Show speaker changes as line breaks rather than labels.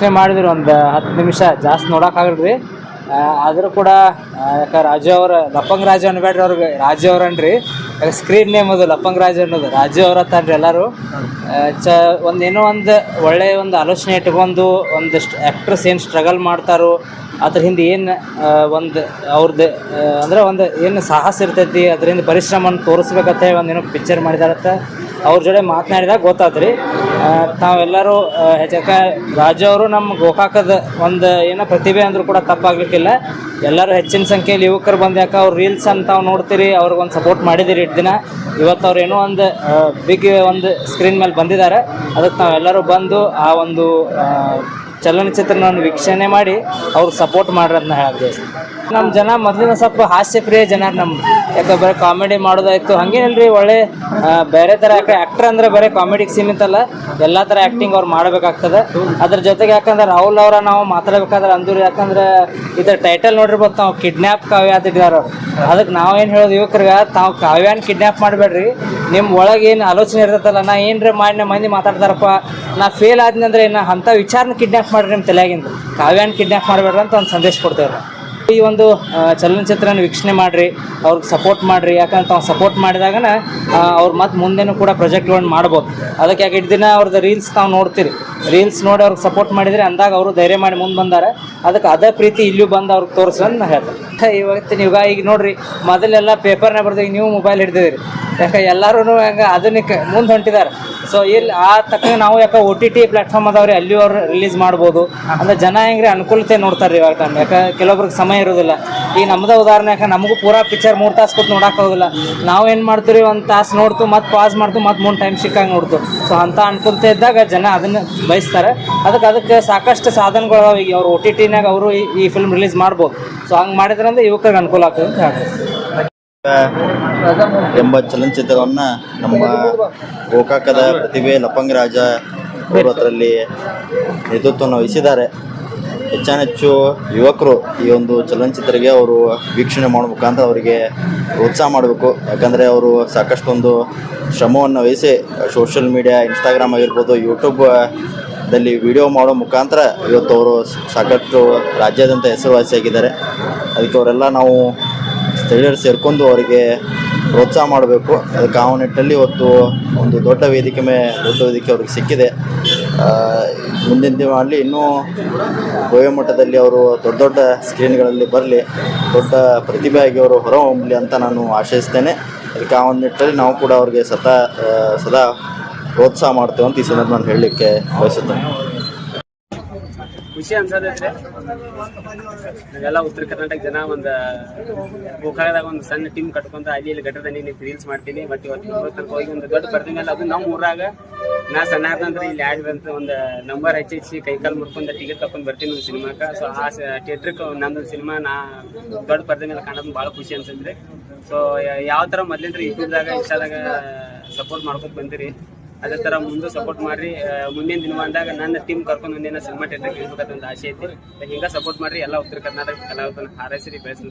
ವೀಕ್ಷಣೆ ಮಾಡಿದ್ರು ಒಂದು ಹತ್ತು ನಿಮಿಷ ಜಾಸ್ತಿ ನೋಡೋಕ್ಕಾಗಲ್ರಿ ಆದರೂ ಕೂಡ ಯಾಕ ರಾಜು ಅವರ, ಲಪ್ಪಂಗ್ ರಾಜು ಅನ್ಬೇಡ್ರಿ ಅವ್ರಿಗೆ. ರಾಜು ಅವ್ರ ಅನ್ರಿ. ಯಾಕೆ ಸ್ಕ್ರೀನ್ ನೇಮ್ ಅದು ಲಪ್ಪಂಗ್ ರಾಜು ಅನ್ನೋದು. ರಾಜು ಅವ್ರ ತಾನ್ರಿ ಎಲ್ಲರೂ. ಚ, ಒಂದು ಏನೋ ಒಂದು ಒಳ್ಳೆಯ ಒಂದು ಆಲೋಚನೆ ಇಟ್ಕೊಂಡು ಒಂದಿಷ್ಟು ಆ್ಯಕ್ಟ್ರಸ್ ಏನು ಸ್ಟ್ರಗಲ್ ಮಾಡ್ತಾರೋ, ಅದ್ರ ಹಿಂದೆ ಏನು ಒಂದು ಅವ್ರದ್ದು ಅಂದ್ರೆ ಒಂದು ಏನು ಸಾಹಸ ಇರ್ತೈತಿ, ಅದರಿಂದ ಪರಿಶ್ರಮವನ್ನು ತೋರಿಸ್ಬೇಕಂತ ಹೇಳಿ ಒಂದೇನೋ ಪಿಕ್ಚರ್ ಮಾಡಿದಾರತ್ತ. ಅವ್ರ ಜೊತೆ ಮಾತನಾಡಿದಾಗ ಗೊತ್ತಾತ್ರಿ. ತಾವೆಲ್ಲರೂ ಹೆಚ್ಚಕ ರಾಜು ಅವರು ನಮ್ಮ ಗೋಕಾಕದ ಒಂದು ಏನೋ ಪ್ರತಿಭೆ ಅಂದರೂ ಕೂಡ ತಪ್ಪಾಗ್ಲಿಕ್ಕಿಲ್ಲ. ಎಲ್ಲರೂ ಹೆಚ್ಚಿನ ಸಂಖ್ಯೆಯಲ್ಲಿ ಯುವಕರು ಬಂದ್ಯಾಕ ಯಾಕೆ ಅವ್ರು ರೀಲ್ಸ್ ಅಂತ ತಾವು ನೋಡ್ತೀರಿ, ಅವ್ರಿಗೊಂದು ಸಪೋರ್ಟ್ ಮಾಡಿದಿರಿ ಇಟ್ಟು ದಿನ ಇವತ್ತು ಅವ್ರು ಏನೋ ಒಂದು ಬಿಗ್ ಒಂದು ಸ್ಕ್ರೀನ್ ಮೇಲೆ ಬಂದಿದ್ದಾರೆ. ಅದಕ್ಕೆ ನಾವೆಲ್ಲರೂ ಬಂದು ಆ ಒಂದು ಚಲನಚಿತ್ರವನ್ನು ವೀಕ್ಷಣೆ ಮಾಡಿ ಅವ್ರಿಗೆ ಸಪೋರ್ಟ್ ಮಾಡ್ರಿ ಅಂತ ನಮ್ಮ ಜನ ಮೊದಲಿನ ಸ್ವಲ್ಪ ಹಾಸ್ಯಪ್ರಿಯ ಜನ ನಮ್ಮ ಯಾಕೆ ಬರೀ ಕಾಮಿಡಿ ಮಾಡೋದಾಯ್ತು. ಹಂಗೇನಿಲ್ರಿ, ಒಳ್ಳೆ ಬೇರೆ ಥರ ಯಾಕೆ ಆ್ಯಕ್ಟ್ರ್ ಅಂದರೆ ಬರೀ ಕಾಮಿಡಿಗೆ ಸೀಮಿತ ಅಲ್ಲ ಎಲ್ಲ ಥರ ಆ್ಯಕ್ಟಿಂಗ್ ಅವ್ರು ಮಾಡಬೇಕಾಗ್ತದೆ. ಅದ್ರ ಜೊತೆಗೆ ಯಾಕಂದ್ರೆ ರಾಹುಲ್ ಅವರ ನಾವು ಮಾತಾಡ್ಬೇಕಾದ್ರೆ ಅಂದ್ರೆ, ಯಾಕಂದ್ರೆ ಇದರ ಟೈಟಲ್ ನೋಡಿರ್ಬೋದು ತಾವು ಕಿಡ್ನ್ಯಾಪ್ ಕಾವ್ಯ ಅಂತ ಅದಕ್ಕೆ ಅದಕ್ಕೆ ನಾವೇನು ಹೇಳೋದು, ಯುವಕರಿಗೆ, ತಾವು ಕಾವ್ಯಾನ ಕಿಡ್ನ್ಯಾಪ್ ಮಾಡಬೇಡ್ರಿ. ನಿಮ್ಮ ಒಳಗೆ ಏನು ಆಲೋಚನೆ ಇರ್ತೈತಲ್ಲ ನಾ ಏನ್ರೀ ಮಾಡಿ ಮಂದಿ ಮಾತಾಡ್ತಾರಪ್ಪ, ನಾ ಫೇಲ್ ಆದ್ನಂದ್ರೆ ಇನ್ನು ಅಂಥ ವಿಚಾರನ ಕಿಡ್ನ್ಯಾಪ್ ಮಾಡ್ರಿ ನಿಮ್ಮ ತಲೆಯಾಗಿಂದ. ಕಾವ್ಯಾನ ಕಿಡ್ನ್ಯಾಪ್ ಮಾಡಬೇಡ್ರಿ ಅಂತ ಒಂದು ಸಂದೇಶ ಕೊಡ್ತೇವೆ. ಈ ಒಂದು ಚಲನಚಿತ್ರನ ವೀಕ್ಷಣೆ ಮಾಡಿರಿ, ಅವ್ರಿಗೆ ಸಪೋರ್ಟ್ ಮಾಡಿರಿ, ಯಾಕಂದ್ರೆ ತಾವು ಸಪೋರ್ಟ್ ಮಾಡಿದಾಗನ ಅವ್ರು ಮತ್ತೆ ಮುಂದೆನೂ ಕೂಡ ಪ್ರಾಜೆಕ್ಟ್ಗಳನ್ನ ಮಾಡ್ಬೋದು. ಅದಕ್ಕೆ ಯಾಕೆ ಇಟ್ಟು ದಿನ ಅವ್ರದ್ದು ರೀಲ್ಸ್ ತಾವು ನೋಡ್ತೀರಿ. ರೀಲ್ಸ್ ನೋಡಿ ಅವ್ರಿಗೆ ಸಪೋರ್ಟ್ ಮಾಡಿದರೆ ಅಂದಾಗ ಅವರು ಧೈರ್ಯ ಮಾಡಿ ಮುಂದೆ ಬಂದಾರೆ. ಅದಕ್ಕೆ ಅದೇ ಪ್ರೀತಿ ಇಲ್ಲೂ ಬಂದು ಅವ್ರಿಗೆ ತೋರಿಸ್ರಂತ ನಾ ಹೇಳ್ತೇನೆ. ಇವತ್ತಿನ ಯುಗ, ಈಗ ನೋಡ್ರಿ, ಮೊದಲೆಲ್ಲ ಪೇಪರ್ನ ಬರ್ದಾಗ ನೀವು ಮೊಬೈಲ್ ಹಿಡ್ದಿದ್ದೀರಿ ಯಾಕೆ ಎಲ್ಲರೂ ಹಂಗೆ ಆಧುನಿಕ ಮುಂದೆ ಹೊಂಟಿದ್ದಾರೆ ಸೊ ಇಲ್ಲಿ ಆ ತಕ್ಕ ನಾವು ಯಾಕೆ ಒ ಟಿ ಟಿ ಪ್ಲಾಟ್ಫಾರ್ಮ್ ಅದಾವ್ರಿ ಅಲ್ಲಿ ಅವ್ರು ರಿಲೀಸ್ ಮಾಡ್ಬೋದು. ಅಂದ್ರೆ ಜನ ಹೆಂಗ್ರಿ ಅನುಕೂಲತೆ ನೋಡ್ತಾರೆ ಇವಾಗ ಟೈಮ್ ಯಾಕೆ, ಕೆಲವೊಬ್ರಿಗೆ ಸಮಯ ಇರೋದಿಲ್ಲ ಈ ನಮ್ದ ಉದಾಹರಣೆ ನಮಗೂ ಪೂರಾ ಪಿಕ್ಚರ್ ಮೂರು ತಾಸು ಕೂತ್ ನೋಡೋಕ್ಕಾಗೋದಿಲ್ಲ ನಾವು ಏನು ಮಾಡ್ತೀವಿ, ಒಂದು ತಾಸು ನೋಡ್ತು, ಮತ್ತೆ ಪಾಸ್ ಮಾಡ್ತು, ಮತ್ತೆ ಮೂರು ಟೈಮ್ ಸಿಕ್ಕಂಗೆ ನೋಡ್ತು. ಸೊ ಅಂತ ಅನ್ಕೊಂತ ಇದ್ದಾಗ ಜನ ಅದನ್ನು ಬಯಸ್ತಾರೆ. ಅದಕ್ಕೆ ಅದಕ್ಕೆ ಸಾಕಷ್ಟು ಸಾಧನಗಳು ಅವ ಈಗ ಅವ್ರು ಒ ಟಿ ಟಿನಾಗ ಅವರು ಈ ಫಿಲ್ಮ್ ರಿಲೀಸ್ ಮಾಡ್ಬೋದು. ಸೊ ಹಂಗೆ ಮಾಡಿದ್ರಂದ್ರೆ ಯುವಕರಿಗೆ ಅನುಕೂಲ ಆಗ್ತದೆ ಅಂತ ಹೇಳ್ಬೋದು.
ಎಂಬ ಚಲನಚಿತ್ರವನ್ನ ನಮ್ಮ ಗೋಕಾಕದ ಪ್ರತಿಭೆ ಲಪಂಗರಾಜ ಅವರು ಅದರಲ್ಲಿ ನೇತೃತ್ವವನ್ನು ವಹಿಸಿದ್ದಾರೆ. ಹೆಚ್ಚಾನೆಚ್ಚು ಯುವಕರು ಈ ಒಂದು ಚಲನಚಿತ್ರಗೆ ಅವರು ವೀಕ್ಷಣೆ ಮಾಡೋ ಮುಖಾಂತರ ಅವರಿಗೆ ಪ್ರೋತ್ಸಾಹ ಮಾಡಬೇಕು. ಯಾಕಂದರೆ ಅವರು ಸಾಕಷ್ಟೊಂದು ಶ್ರಮವನ್ನು ವಹಿಸಿ ಸೋಷಿಯಲ್ ಮೀಡಿಯಾ, ಇನ್ಸ್ಟಾಗ್ರಾಮ್ ಆಗಿರ್ಬೋದು ಯೂಟ್ಯೂಬ್ ದಲ್ಲಿ ವಿಡಿಯೋ ಮಾಡೋ ಮುಖಾಂತರ ಇವತ್ತು ಅವರು ಸಾಕಷ್ಟು ರಾಜ್ಯಾದ್ಯಂತ ಹೆಸರುವಾಸಿಯಾಗಿದ್ದಾರೆ ಅದಕ್ಕೆ ಅವರೆಲ್ಲ ನಾವು ಸ್ಥಳೀಯರು ಸೇರ್ಕೊಂಡು ಅವರಿಗೆ ಪ್ರೋತ್ಸಾಹ ಮಾಡಬೇಕು. ಅದಕ್ಕೆ ಆ ನಿಟ್ಟಲ್ಲಿ ಇವತ್ತು ಒಂದು ದೊಡ್ಡ ವೇದಿಕೆ ಮೇಲೆ ದೊಡ್ಡ ವೇದಿಕೆ ಅವ್ರಿಗೆ ಸಿಕ್ಕಿದೆ. ಮುಂದಿನ ದಿನಗಳಲ್ಲಿ ಇನ್ನೂ ಗೋವೆ ಮಟ್ಟದಲ್ಲಿ ಅವರು ದೊಡ್ಡ ದೊಡ್ಡ ಸ್ಕ್ರೀನ್ಗಳಲ್ಲಿ ಬರಲಿ, ದೊಡ್ಡ ಪ್ರತಿಭೆಯಾಗಿ ಅವರು ಹೊರಹೊಮ್ಮಲಿ ಅಂತ ನಾನು ಆಶಯಿಸ್ತೇನೆ ಅದಕ್ಕೆ ಆ ಒಂದು ನಿಟ್ಟಲ್ಲಿ ನಾವು ಕೂಡ ಅವ್ರಿಗೆ ಸದಾ ಸದಾ ಪ್ರೋತ್ಸಾಹ ಮಾಡ್ತೇವೆ ಅಂತ ಈ ಸಂದರ್ಭ ನಾನು ಹೇಳಲಿಕ್ಕೆ ಬಯಸುತ್ತೇನೆ.
ಖುಷಿ ಅಂದ್ರೆ ನಾವೆಲ್ಲ ಉತ್ತರ ಕರ್ನಾಟಕ ಜನ ಒಂದು ಗೋಕಾಗದಾಗ ಒಂದು ಸಣ್ಣ ಟೀಮ್ ಕಟ್ಕೊಂತ ಅಲ್ಲಿ ಇಲ್ಲಿ ಘಟದ ನೀನು ರೀಲ್ಸ್ ಮಾಡ್ತೀನಿ ಬಟ್ ಇವತ್ತು ಹೋಗಿ ಒಂದು ದೊಡ್ಡ ಬರ್ತೀನಿ ಮೇಲೆ ಅದು ನಮ್ಮ ಊರಾಗ ನಾ ಸಣ್ಣ ಇಲ್ಲಿ ಇಲ್ಲಿ ಆಡಿದಂತ ಒಂದು ನಂಬರ್ ಹೆಚ್ಚಿ ಹಚ್ಚಿ ಕೈಕಾಲು ಮುರ್ಕೊಂಡು ಟಿಕೆಟ್ ತಕೊಂಡ್ ಬರ್ತೀನಿ ಒಂದು ಸಿನಿಮಾಕ್ಕೆ ಸೊ ಆ ಥಿಯೇಟ್ರಿಗೆ ನಮ್ದು ಸಿನಿಮಾ ನಾ ದೊಡ್ಡ ಪರ್ದೆ ಮೇಲೆ ಕಾಣೋದು ಭಾಳ ಖುಷಿ ಅನ್ಸತ್ರಿ ಸೊ ಯಾವ ಥರ ಮೊದ್ಲಿಂದ್ರೆ ಯೂಟ್ಯೂಬ್ದಾಗ ಇನ್ಸ್ಟಾದಾಗ ಸಪೋರ್ಟ್ ಮಾಡ್ಕೊಂಡು ಬಂದಿರಿ. ಅದೇ ತರ ಮುಂದೆ ಸಪೋರ್ಟ್ ಮಾಡ್ರಿ. ಮುಂದಿನ ದಿನ ಬಂದಾಗ ನನ್ನ ಟೀಮ್ ಕರ್ಕೊಂಡು ಮುಂದಿನ ಸಿನಿಮಾ ಥಿಯೇಟರ್ ಇರ್ಬೇಕಂತ ಒಂದು ಆಸೆ ಐತಿ. ಹಿಂಗ ಸಪೋರ್ಟ್ ಮಾಡ್ರಿ, ಎಲ್ಲ ಉತ್ತರ ಕರ್ನಾಟಕ ಕಲಾವಿದನ ಹಾರೈಸಿ ಬೆಳೆಸ್ರಿ.